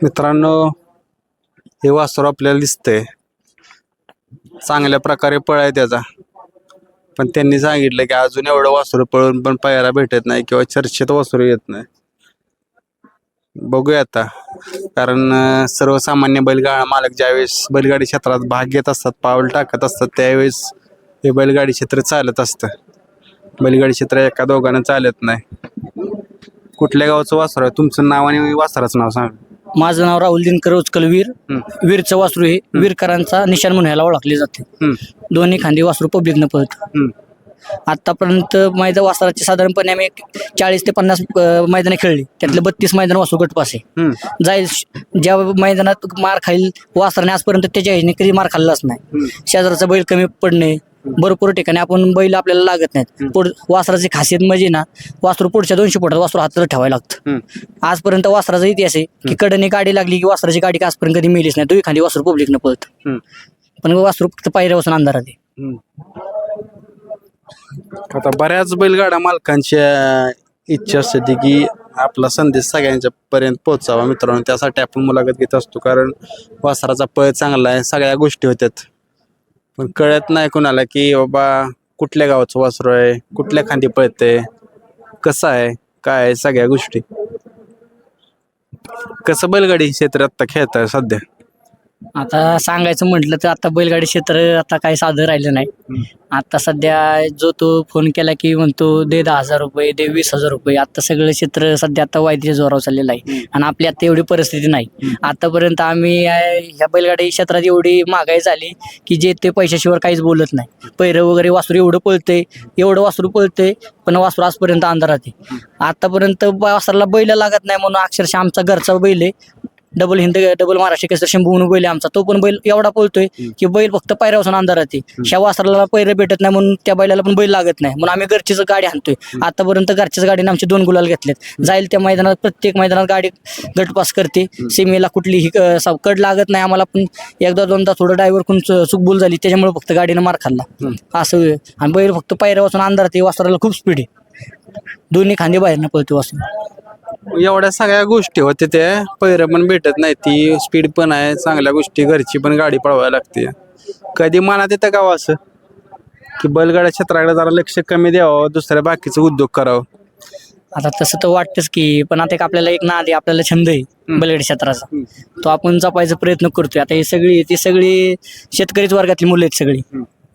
मित्रांनो हे वासरू आपल्याला दिसतंय. चांगल्या प्रकारे पळ आहे त्याचा. पण त्यांनी सांगितलं की अजून एवढं वासरू पळून पण पायाला भेटत नाही किंवा चर्चेत वासरू येत नाही. बघूया आता. कारण सर्वसामान्य बैलगाडा मालक ज्यावेळेस बैलगाडी क्षेत्रात भाग घेत असतात पाऊल टाकत असतात त्यावेळेस हे बैलगाडी क्षेत्र चालत असतं. बैलगाडी क्षेत्र एका दोघांना चालत नाही. कुठल्या गावचं वासरू आहे? तुमचं नाव आणि वासराचं नाव सांग. माझं नाव राहुल दिनकर उचकल वीर. वीरचं वासरू हे वीरकरांचा निशाण म्हणून ह्याला ओळखले जाते. दोन्ही खांदी वासरू पब्लिकनं पळत. आतापर्यंत मैदान वासराची साधारणपणे आम्ही चाळीस ते पन्नास मैदाने खेळली. त्यातले बत्तीस मैदान वासरू गटपास आहे. जाईल ज्या मैदानात मार खाईल वासराने आजपर्यंत त्याच्या ह्याने कधी मार खाल्लाच नाही. शेजारचा बैल कमी पडणे भरपूर ठिकाणी आपण बैल आपल्याला लागत नाहीत. पुढ वासराची खासियत म्हणजे ना वासरू पुढच्या दोनशे फुटात वासरू हातात ठेवायला लागतं. आजपर्यंत वासराचा इतिहास आहे की कडने गाडी लागली की वासराची गाडी का आजपर्यंत कधी मिलीच नाही. तो एखादी वासरू पब्लिकनं पळत. हम्म, पण वासरू फक्त पायऱ्यापासून अंधारात आहे. आता बऱ्याच बैलगाडा मालकांच्या इच्छा असते की आपला संदेश सगळ्यांच्या पर्यंत पोहोचावा मित्रांनो. त्यासाठी आपण मुलाखत घेत असतो कारण वासराचा पळ चांगला आहे सगळ्या गोष्टी होत्यात. पण कळत नाही कोणाला की बाबा कुठल्या गावाचं वासरू आहे कुठल्या खांदी पळते कसं आहे काय आहे सगळ्या गोष्टी. कसं बैलगाडी क्षेत्र आत्ता खेळत आहे सध्या? आता सांगायचं म्हटलं तर आता बैलगाडी क्षेत्र आता काही साधं राहिलं नाही. आता सध्या जो तो फोन केला की म्हणतो दे दहा हजार रुपये दे वीस हजार रुपये. आता सगळं क्षेत्र सध्या आता वायदीच्या जोरावर चाललेलं आहे. आणि आपली आता एवढी परिस्थिती नाही. आतापर्यंत आम्ही ह्या बैलगाडी क्षेत्रात एवढी महागाई झाली की जे ते पैशाशिवाय काहीच बोलत नाही. पैरं वगैरे वासरू एवढं पळते एवढं वासरू पळते पण वासरू आजपर्यंत अंधारात आहे. आतापर्यंत वासराला बैल लागत नाही म्हणून अक्षरशः आमचा घरचा बैल आहे. डबल हिंद डबल महाराष्ट्र केसर शंभू म्हणून बैल आहे आमचा. तो पण बैल एवढा पळतोय की बैल फक्त पायऱ्यापासून अंधारात आहे. ह्या वासराला पैरे भेटत नाही म्हणून त्या बैलाला पण बैल लागत नाही. म्हणून आम्ही घरचीच गाडी आणतोय. आतापर्यंत घरच्याच गाडीने आमचे दोन गुलाल घेतलेत. जाईल त्या मैदानात प्रत्येक मैदानात गाडी गटपास करते. सीमेला कुठलीही कड लागत नाही आम्हाला पण. एकदा दोनदा थोडं ड्रायव्हर कोण चुकबुल झाली. त्याच्यामुळे फक्त गाडीनं मार खाल्ला. असं. आणि बैल फक्त पायऱ्यापासून अंधारात आहे. वासराला खूप स्पीड आहे. दोन्ही खांदे बाहेरनं पळते वासरू. एवढ्या सगळ्या गोष्टी होते ते पैर पण भेटत नाही ती स्पीड पण आहे चांगल्या गोष्टी घरची पण गाडी पळवायला लागते. कधी मनात येतं का हो असं? की बैलगाड्या क्षेत्राकडे जरा लक्ष कमी द्यावं दुसऱ्या बाकीचं उद्योग करावं. आता तसं तर वाटतंच की पण आता एक आपल्याला एक नाद आहे आपल्याला छंद आहे बलगडी क्षेत्राचा. तो आपण जपायचा प्रयत्न करतोय. आता हे सगळी ती सगळी शेतकरीच वर्गातली मुलं आहेत सगळी.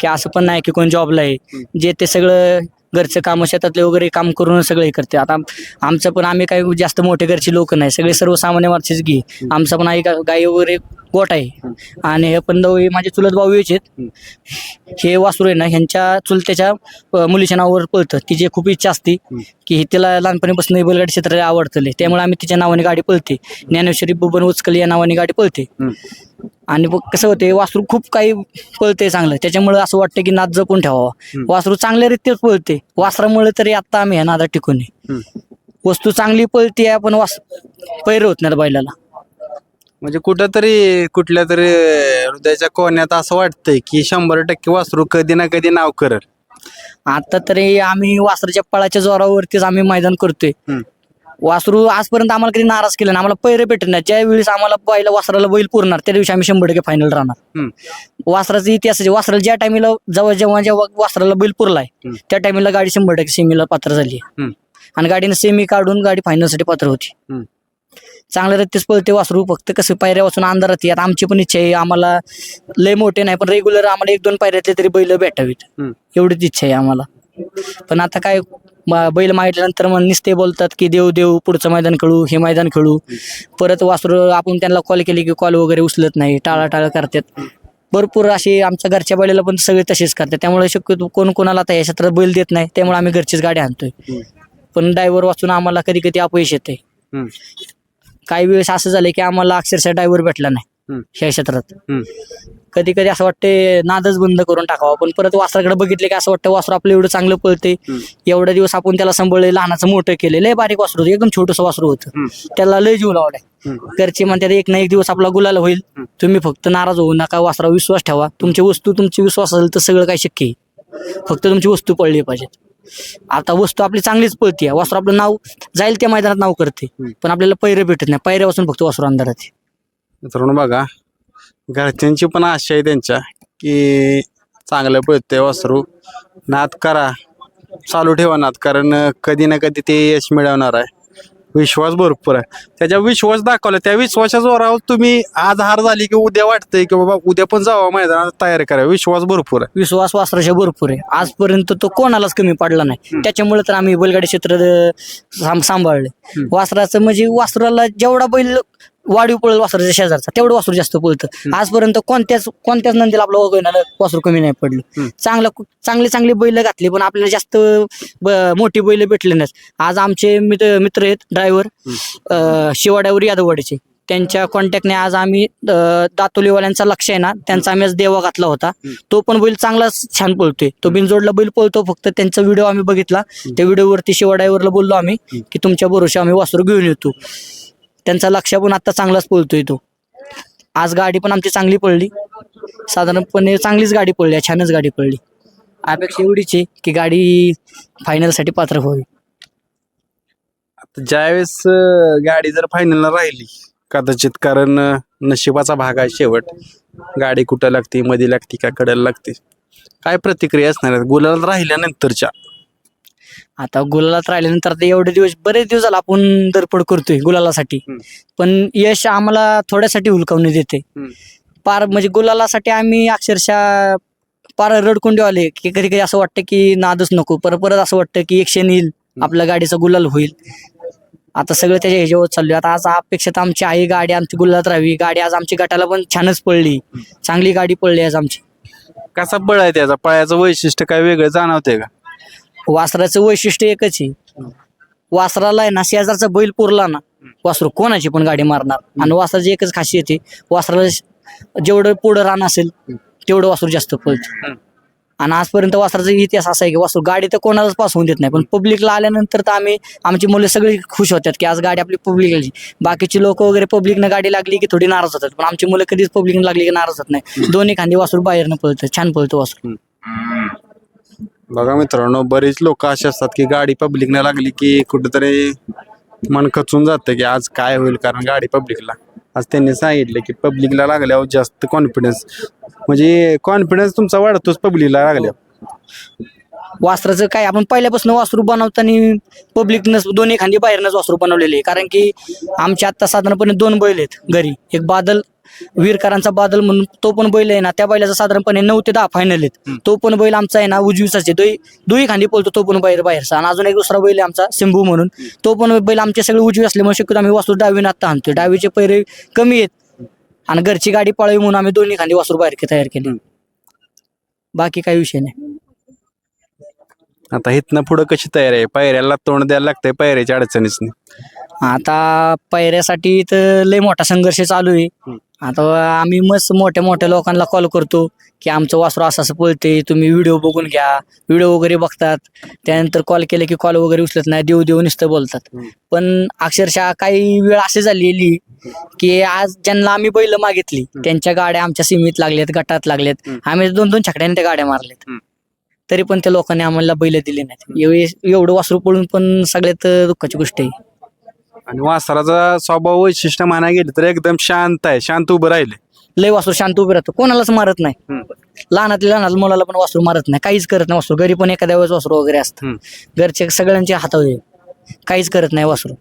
की असं पण नाही की कोण जॉबला आहे. जे ते सगळं घरचं कामं शेतातले वगैरे काम करून सगळं हे करते. आता आमचं पण आम्ही काही जास्त मोठे घरचे लोक नाही. सगळे सर्वसामान्य माणसेच घे आमचं पण आई गाई वगैरे गोट आहे. आणि हे पण हे माझे चुलत भाऊ हे वासरू आहे ना ह्यांच्या चुलत्याच्या अ, मुलीच्या नावावर पळतं. तिची खूप इच्छा असते की हे तिला लहानपणीपासून हे बैलगाडी क्षेत्र आवडतले. त्यामुळे आम्ही तिच्या नावाने गाडी पळते. ज्ञानेश्वरी बुबन उचकल या नावाने गाडी पळते. आणि मग कसं होते वासरू खूप काही पळते चांगलं. त्याच्यामुळे असं वाटतं की नाद जपून ठेवावा. वासरू चांगल्यारीत्याच पळते. वासरामुळे तरी आता आम्ही ह्या नादात टिकून आहे. वस्तू चांगली पळते आहे, पण वास पैर होत नाही बैलाला. म्हणजे कुठंतरी कुठल्या तरी हृदयाच्या कोण्यात असं वाटतंय की शंभर टक्के वासरू कधी ना कधी नाव करल आता तरी आम्ही वासराच्या पळाच्या जोरावरतीच आम्ही मैदान करतोय हम्म. वासरू आजपर्यंत आम्हाला कधी नाराज केलं नाही आम्हाला पैरे भेटत नाही ज्या वेळेस आम्हाला बैला वासराला बैल पुरणार त्या दिवशी आम्ही शंभर टक्के फायनल राहणार हम्म. वासराचा इतिहास आहे. वासराला ज्या टायमीला जेव्हा जेव्हा जेव्हा वासराला बैल पुरलाय हम्म. त्या टायमीला गाडी शंभर टक्के सेमीला पात्र झाली. हम्म. आणि गाडीने सेमी काढून गाडी फायनलसाठी पात्र होती हम्म. चांगल्या रीतीच पळते वासरू फक्त कसं पायऱ्या वाचून अंधारात. आता आमची पण इच्छा आहे आम्हाला लय मोठे नाही पण रेग्युलर आम्हाला एक दोन पायऱ्यातले तरी बैल भेटावीत. एवढीच इच्छा आहे आम्हाला. पण आता काय बैल मागितल्यानंतर मग नुसते बोलतात की देऊ देऊ पुढचं मैदान खेळू हे मैदान खेळू. परत वासरू आपण त्यांना कॉल केले की कॉल वगैरे उचलत नाही टाळाटाळ करतात. भरपूर असे आमच्या घरच्या बैलाला पण सगळे तसेच करतात. त्यामुळे शक्यतो कोण कोणाला आता या क्षेत्रात बैल देत नाही त्यामुळे आम्ही घरचीच गाडी आणतोय. पण ड्रायव्हर वाचून आम्हाला कधी कधी अपयश येते. काही वेळेस असं झालं की आम्हाला अक्षरशः ड्रायव्हर भेटला नाही. ह्या क्षेत्रात. कधी कधी असं वाटते नादच बंद करून टाकावा पण परत वासराकडे बघितले की असं वाटतं वासरू आपलं एवढं चांगलं पळते एवढ्या दिवस आपण त्याला सांभाळले लहानाचं मोठं केलं लय बारीक वासरू होतं एकदम छोटंसं वासरू होतं. त्याला लय जीव लावलाय. घरचे म्हणतात एक ना एक दिवस आपला गुलाल होईल. तुम्ही फक्त नाराज होऊ नका वासरा विश्वास ठेवा. तुमची वस्तू तुमची विश्वास असेल तर सगळं काही शक्य आहे. फक्त तुमची वस्तू पडली पाहिजे आता वस्तू आपली चांगलीच पळते वासरू आपलं नाव जाईल त्या मैदानात नाव करते. पण आपल्याला पैरे भेटत नाही. पैऱ्यापासून फक्त वासरू अंधारात आहे. मित्रांनो बघा घरच्यांची पण आशा आहे त्यांच्या की चांगलं पळते वासरू. नाद करा. चालू ठेवा नाद कारण अं, कधी ना कधी ते यश मिळवणार आहे. विश्वास भरपूर आहे. त्याच्या विश्वास दाखवला. त्या विश्वासाच्या जोरावर तुम्ही आज हार झाली की उद्या वाटतंय की बाबा उद्या पण जावं मैदानात तयार करा. विश्वास भरपूर आहे. विश्वास वासराच्या भरपूर आहे. आजपर्यंत तो कोणालाच कमी पडला नाही. त्याच्यामुळे तर आम्ही बैलगाडी क्षेत्र अं, सांभाळले. वासराचं म्हणजे वासराला जेवढा बैल वाढीव पळेल वासराच्या शेजारचा. तेवढं वासरू जास्त पळतं आजपर्यंत कोणत्याच कोणत्याच नंदीला आपलं वगैरे वासरू कमी नाही पडलं. चांगलं चांगले चांगले बैल घातले पण आपल्याला जास्त मोठी बैल भेटले नाहीत. आज आमचे मित्र मित्र आहेत ड्रायव्हर शिवाड्यावर यादववाडीचे. त्यांच्या कॉन्टॅक्टने आज आम्ही दातोलीवाल्यांचा लक्ष आहे ना त्यांचा आम्ही आज देवा घातला होता. तो पण बैल चांगलाच छान पळतोय. तो बिनजोडला बैल पळतो फक्त त्यांचा व्हिडिओ आम्ही बघितला. त्या व्हिडिओवरती शिवाड्यावरला बोललो आम्ही की तुमच्या भरोशा आम्ही वासरू घेऊन येतो. त्यांचा लक्ष पण आता चांगलाच पळतोय तो. आज गाडी पण आमची चांगली पडली. साधारणपणे चांगलीच गाडी पडली छानच गाडी पडली. अपेक्षा एवढीच आहे की गाडी फायनलसाठी पात्र व्हावी. आता ज्यावेळेस गाडी जर फायनलला राहिली कदाचित कारण नशिबाचा भाग आहे शेवट. गाडी कुठं लागते मध्ये लागते का कडेला लागते? काय प्रतिक्रिया असणार आहेत? गुलाला राहिल्यानंतरच्या. आता गुलालात राहिल्यानंतर आता एवढे दिवस बरेच दिवस झाला आपण धडपड करतोय गुलालासाठी. हम्म. पण यश आम्हाला थोड्यासाठी हुलकावणी देते. हम्म. पार म्हणजे गुलालासाठी आम्ही अक्षरशः पार रडकुंडे आले की कधी कधी असं वाटतं की नादच नको परत परत असं वाटतं की एक क्षण येईल आपल्या गाडीचा गुलाल होईल. आता सगळं त्याच्या ह्याच्यावर चालू आता आज अपेक्षित आमची आई गाडी आमची गुलालात राहावी. गाडी आज आमची गटाला पण छानच पडली. चांगली गाडी पडली आज आमची. कसा बळ आहे त्याचा? पळायचं वैशिष्ट्य काय वेगळं जाणवतंय का? वासराचं वैशिष्ट्य एकच आहे. वासराला आहे ना शेजारचा बैल पुरला ना वासरू कोणाची पण गाडी मारणार? आणि वासराची एकच खासियत आहे वासराला जेवढं पुढं रान असेल तेवढं वासरू जास्त पळतं. आणि आजपर्यंत वासराचा इतिहास असा आहे की वासरू गाडी तर कोणालाच पास होऊन देत नाही पण पब्लिकला आल्यानंतर तर आम्ही आमची मुलं सगळी खुश होतात की आज गाडी आपली पब्लिक आली बाकीची लोक वगैरे पब्लिकनं गाडी लागली की थोडी नाराज होतात पण आमची मुलं कधीच पब्लिकनं लागली की नाराज होत नाही. दोन्ही खांदी वासरू बाहेरनं पळतं छान पळतं वासरू. बघा मित्रांनो बरेच लोक असे असतात की गाडी पब्लिकला लागली की कुठेतरी मन खचून जातं की आज काय होईल कारण गाडी पब्लिकला आज त्यांनी सांगितलं की पब्लिकला लागल्यावर जास्त कॉन्फिडन्स म्हणजे कॉन्फिडन्स तुमचा वाढतोच पब्लिकला लागल्यावर. वासराचं काय आपण पहिल्यापासून वासरू बनवताना पब्लिकनं दोन एखादी बाहेरनंच वासरू बनवलेले कारण की आमच्या आता साधारणपणे दोन बैल आहेत घरी. एक बादल वीरकरांचा बादल म्हणून तो पण बैल आहे ना त्या बैलाचा साधारणपणे नऊ ते दहा फायनल आहेत. तो पण बैल आमचा आहे ना उजवीचाच आहे. दोही खांदी पळतो तो पण बाहेर बाहेरचा आणि अजून एक दुसरा बैल आहे आमचा सिंभू म्हणून. तो पण बैल आमचे सगळे उजवी असल्यामुळे शक्यतो आम्ही वासरू डावीनं आता आणतोय. डावीचे पैरे कमी आहेत. आणि घरची गाडी पळावी म्हणून आम्ही दोन्ही खांदी वासरू बाहेर तयार केले. बाकी काही विषय नाही. आता इथनं पुढं कशी तयारी आहे? पायऱ्याला तोंड द्यायला लागतंय पायऱ्याच्या अडचणीच नाही. आता पायऱ्यासाठी तर लय मोठा संघर्ष चालू आहे. आता आम्ही मस्त मोठ्या मोठ्या लोकांना कॉल करतो की आमचं वासरू असं असं पळते तुम्ही व्हिडिओ बघून घ्या. व्हिडिओ वगैरे बघतात. त्यानंतर कॉल केले की कॉल वगैरे उचलत नाही देऊ देऊ नुसतं बोलतात. पण अक्षरशः काही वेळ अशी झालेली की आज ज्यांना आम्ही बैल मागितली त्यांच्या गाड्या आमच्या सीमित लागल्यात गटात लागल्यात. आम्ही दोन दोन छकड्याने त्या गाड्या मारल्यात. तरी पण त्या लोकांनी आम्हाला बैल दिले नाहीत. एवढं वासरू पळून पण सगळ्यात दुःखाची गोष्ट आहे. आणि वासराचा स्वभाव वैशिष्ट्य म्हणायला गेलं तर एकदम शांत आहे शांत उभं राहिले. लय वासरू शांत उभे राहतो कोणालाच मारत नाही. लहानातल्या लहान मुलाला पण वासरू मारत नाही. काहीच करत नाही वासरू. घरी पण एखाद्या वेळेस वासरू वगैरे असतं. घरचे सगळ्यांच्या हातावर. काहीच करत नाही वासरू.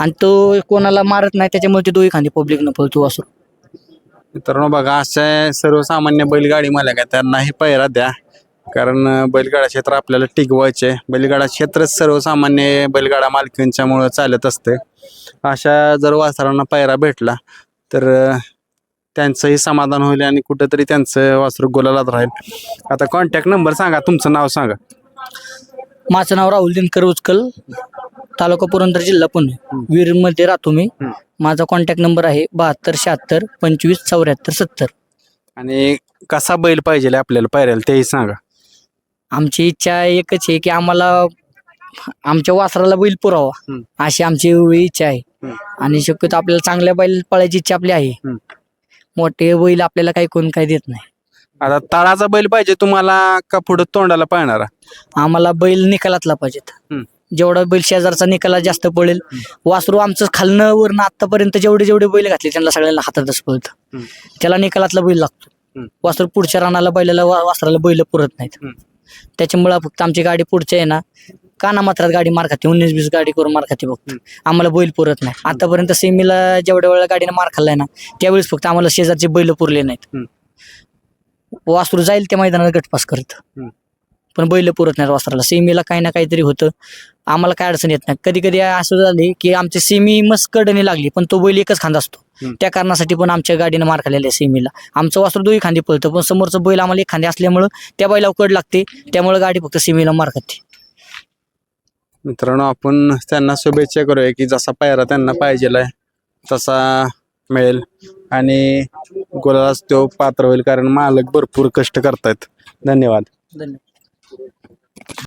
आणि तो कोणाला मारत नाही त्याच्यामुळे ते दोही खांदी पब्लिकनं पळतो वासरू. मित्रांनो बघा अशा सर्वसामान्य बैलगाडी मला काय त्यांनाही पैरा द्या. कारण बैलगाडा क्षेत्र आपल्याला टिकवायचे. बैलगाडा क्षेत्र सर्वसामान्य बैलगाडा मालकींच्यामुळं चालत असते. अशा जर वासरांना पैरा भेटला तर त्यांचंही समाधान होईल आणि कुठंतरी त्यांचं वासरू गोलालाच राहील. आता कॉन्टॅक्ट नंबर सांगा तुमचं नाव सांगा. माझं नाव राहुल दिनकर उचकल तालुका पुरंदर जिल्हा पुणे. वीरमध्ये राहतो मी. माझा कॉन्टॅक्ट नंबर आहे बहात्तर शहात्तर पंचवीस चौऱ्याहत्तर सत्तर. आणि कसा बैल पाहिजे आपल्याला पायऱ्याला तेही सांगा. आमची इच्छा एकच आहे की आम्हाला आमच्या वासराला बैल पुरावा हम्म. अशी आमची इच्छा आहे हम्म. आणि शक्यतो आपल्याला चांगल्या बैल पळायची इच्छा आपली आहे हम्म. मोठे बैल आपल्याला काही कोण काही देत नाही आता तळाचा बैल पाहिजे तुम्हाला का पुढे तोंडाला पाळणारा आम्हाला बैल निकालातला पाहिजेत हम्म. जेवढा बैल शेजारचा निकाला जास्त पळेल वासरू आमचं खालनं वरनं आतापर्यंत जेवढे जेवढे बैल घातले त्यांना सगळ्यांना हातातच पळतं हम्म. त्याला निकालातला बैल लागतो हम्म. वासरू पुढच्या रानाला बैलाला वा- वासराला बैल पुरत नाहीत हम्म. त्याच्यामुळे फक्त आमची गाडी पुढच्या आहे ना काना मात्रात गाडी मार खाते उन्नीस बीस गाडी करून मार खाते फक्त. आम्हाला बैल पुरत नाही. आतापर्यंत सेमीला जेवढ्या वेळा गाडीने मार खाल्लाय ना त्यावेळेस फक्त आम्हाला शेजारचे बैल पुरले नाहीत. वासरू जाईल त्या मैदानात गटपास करत. पण बैल पुरत नाहीत वासराला. सेमीला काही ना काहीतरी होतं. आम्हाला काय अडचण येत नाही. कधी कधी असं झाले की आमची सेमी मस्त कडणी लागली पण तो बैल एकच खांदा असतो. त्या कारणासाठी पण आमच्या गाडीनं मार खाल्लेला आहे सेमीला आमचं वासरू दोन्ही खांदी पळतं पण समोरचं बैल आम्हाला एक खांदी असल्यामुळं त्या बैलावर कड लागते त्यामुळे गाडी फक्त सेमीला मार खाते. मित्रांनो आपण त्यांना शुभेच्छा करूया की जसा पायरा त्यांना पाहिजेला तसा मिळेल. आणि गुलालाच तो पात्र होईल कारण मालक भरपूर कष्ट करतायत. धन्यवाद. धन्यवाद.